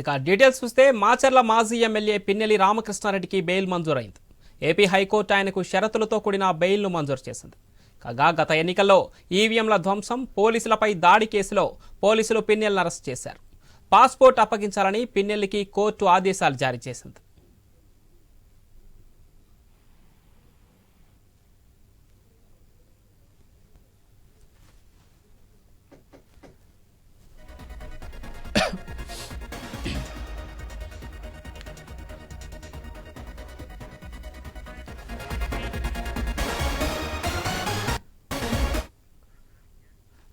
ఇక డీటెయిల్స్ చూస్తే మాచర్ల మాజీ ఎమ్మెల్యే పిన్నెలి రామకృష్ణారెడ్డికి బెయిల్ మంజూరైంది. ఏపీ హైకోర్టు ఆయనకు షరతులతో కూడిన బెయిల్ను మంజూరు చేసింది. కాగా గత ఎన్నికల్లో ఈవీఎంల ధ్వంసం పోలీసులపై దాడి కేసులో పోలీసులు పిన్నెల్ని అరెస్ట్ చేశారు. పాస్పోర్ట్ అప్పగించాలని పిన్నెల్లికి కోర్టు ఆదేశాలు జారీ చేసింది.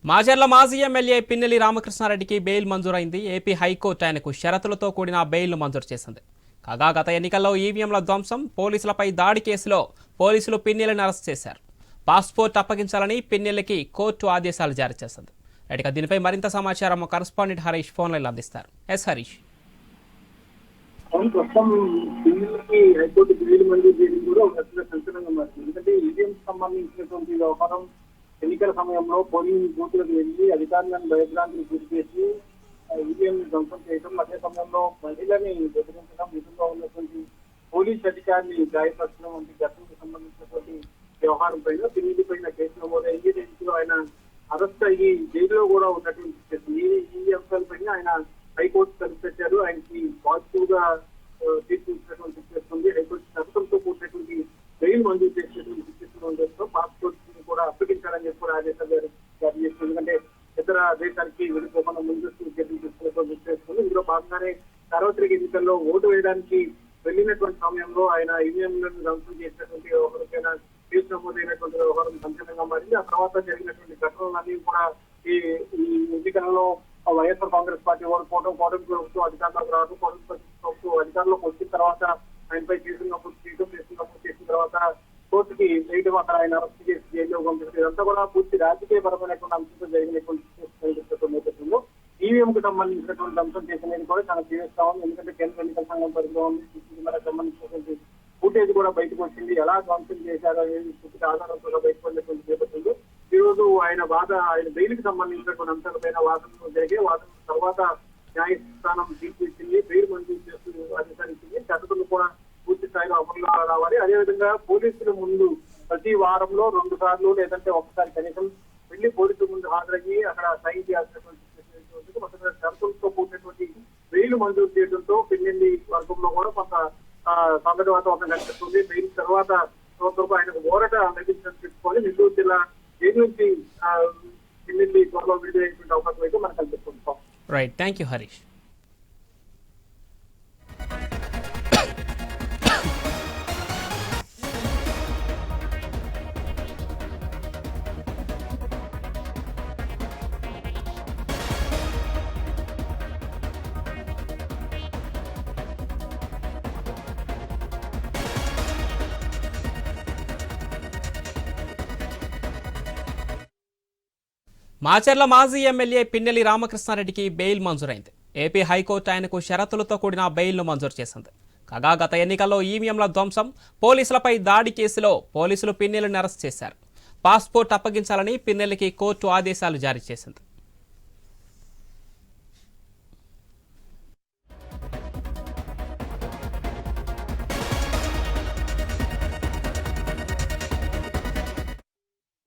మాజర్ల మాజీ ఎమ్మెల్యే పిన్నెలి రామకృష్ణారెడ్డికి బెయిల్ మంజూరైంది. ఏపీ హైకోర్టు ఆయనకు షరతులతో కూడిన బెయిల్ను మంజూరు చేసింది. కాగా గత ఎన్నికల్లో ఈవీఎంల ధ్వంసం పోలీసులపై దాడి కేసులో పోలీసులు పిన్నెలను అరెస్ట్ చేశారు. పాస్పోర్ట్ అప్పగించాలని పిన్నెల్లికి కోర్టు ఆదేశాలు జారీ చేసింది. రైట్ దీనిపై మరింత సమాచారం కరస్పాండెంట్ హరీష్ ఫోన్లైన్లో అందిస్తారు. ఎస్ హరీష్. ప్రస్తుతం హైకోర్టు బెయిల్ మంజూరు చేయడం కూడా ఒక సంచలనంగా మారింది. ఎందుకంటే ఈవీఎం సంబంధించినటువంటి వ్యవహారం ఎన్నికల సమయంలో పోలింగ్ బూత్లకు వెళ్ళి అధికారులను భయభ్రాంతిని గురి చేసి ఈవీఎం ధ్వంసం చేయడం అదే సమయంలో మహిళని బెదిరించడం విధంగా ఉన్నటువంటి పోలీస్ అధికారిని గాయపరచడం వంటి ఘటనకు సంబంధించినటువంటి వ్యవహారం పైన పిల్లి పైన కేసు నమోదైంది దీంట్లో ఆయన అరెస్ట్ అయ్యి జైల్లో కూడా ఉన్నటువంటి పరిస్థితి. ఈ ఈ అంశాలపైన ఆయన హైకోర్టు తలపెట్టారు ఆయనకి పాజిటివ్గా తీర్పు ఇచ్చినటువంటి చేస్తుంది హైకోర్టు షరతులతో కూడినటువంటి జైలు మంజూరు చేసినటువంటి సిచ్యువేషన్ పాస్పోర్ట్ కూడా అప్పగించాలని చెప్పి ఆదేశాలు జారీ జారీ చేస్తుంది ఎందుకంటే ఇతర దేశానికి వెళ్ళిపోకుండా ముందస్తు చర్యలు తీసుకున్నటువంటి చేసుకుంది ఇందులో భాగంగానే సార్వత్రిక ఎన్నికల్లో ఓటు వేయడానికి వెళ్ళినటువంటి సమయంలో ఆయన ఈవీఎంలను ధ్వంసం చేసినటువంటి ఒకరికైనా కేసు నమోదైనటువంటి వ్యవహారం సంచలనంగా మారింది. ఆ తర్వాత జరిగినటువంటి ఘటనలన్నీ కూడా ఈ ఈ ఎన్నికలలో వైఎస్ఆర్ కాంగ్రెస్ పార్టీ ఓడిపోవడం కూటమి ప్రభుత్వం అధికారంలోకి రావడం కూటమి ప్రభుత్వం అధికారంలోకి వచ్చిన తర్వాత ఆయనపై కేసులు నమోదు చేయడం కేసులు నమోదు చేసిన తర్వాత కోర్టుకి వేయడం అక్కడ ఆయన అరెస్ట్ చేసి ఇదంతా కూడా పూర్తి రాజకీయ పరమైనటువంటి అంశంతో జరిగినటువంటి నేపథ్యంలో ఈవీఎం కు సంబంధించినటువంటి అంశం చేసినది కూడా చాలా సీరియస్గా ఉంది. ఎందుకంటే కేంద్ర ఎన్నికల సంఘం పరిధిలో ఉంది. సంబంధించినటువంటి ఫుటేజ్ కూడా బయటకు వచ్చింది. ఎలా ధ్వంసం చేశారో అనేది పూర్తి ఆధారంతో బయటకు వచ్చినటువంటి నేపథ్యంలో ఈ రోజు ఆయన బాధ ఆయన బెయిల్కి సంబంధించినటువంటి అంశాలపైన వాదనలు జరిగే వాదన తర్వాత న్యాయస్థానం తీర్పు ఇచ్చింది. బెయిల్ మంజూరు చేస్తూ ఆదేశాలిచ్చింది షరతులు కూడా పూర్తి స్థాయిలో అమలులో రావాలి. అదేవిధంగా పోలీసుల ముందు ప్రతి వారంలో రెండు సార్లు లేదంటే ఒకసారి కనీసం వెళ్ళి పోలీసుల ముందు హాజరయ్యి అక్కడ సైన్ చేయాల్సినటువంటి సిచ్యువేషన్ షరతులతో కూడినటువంటి బెయిల్ మంజూరు చేయడంతో పిన్నెల్లి వర్గంలో కూడా కొంత ఆ, సందడి వాతావరణం కనిపిస్తుంది. బెయిల్ తర్వాత కొంతవరకు ఆయనకు ఓరట లభించని చెప్పుకొని నెల్లూరు జిల్లా జైలు నుంచి ఆ, పిన్నెల్లి త్వరలో విడుదలైనటువంటి అవకాశం అయితే మనకు కనిపిస్తుంది right thank you Harish Macherla మాజీ ఎమ్మెల్యే పిన్నెలి రామకృష్ణారెడ్డికి బెయిల్ మంజూరైంది. ఏపీ హైకోర్టు ఆయనకు షరతులతో కూడిన బెయిల్ను మంజూరు చేసింది. కాగా గత ఎన్నికల్లో ఈవీఎంల ధ్వంసం పోలీసులపై దాడి కేసులో పోలీసులు పిన్నెలిని అరెస్ట్ చేశారు. పాస్పోర్ట్ అప్పగించాలని పిన్నెల్లికి కోర్టు ఆదేశాలు జారీ చేసింది.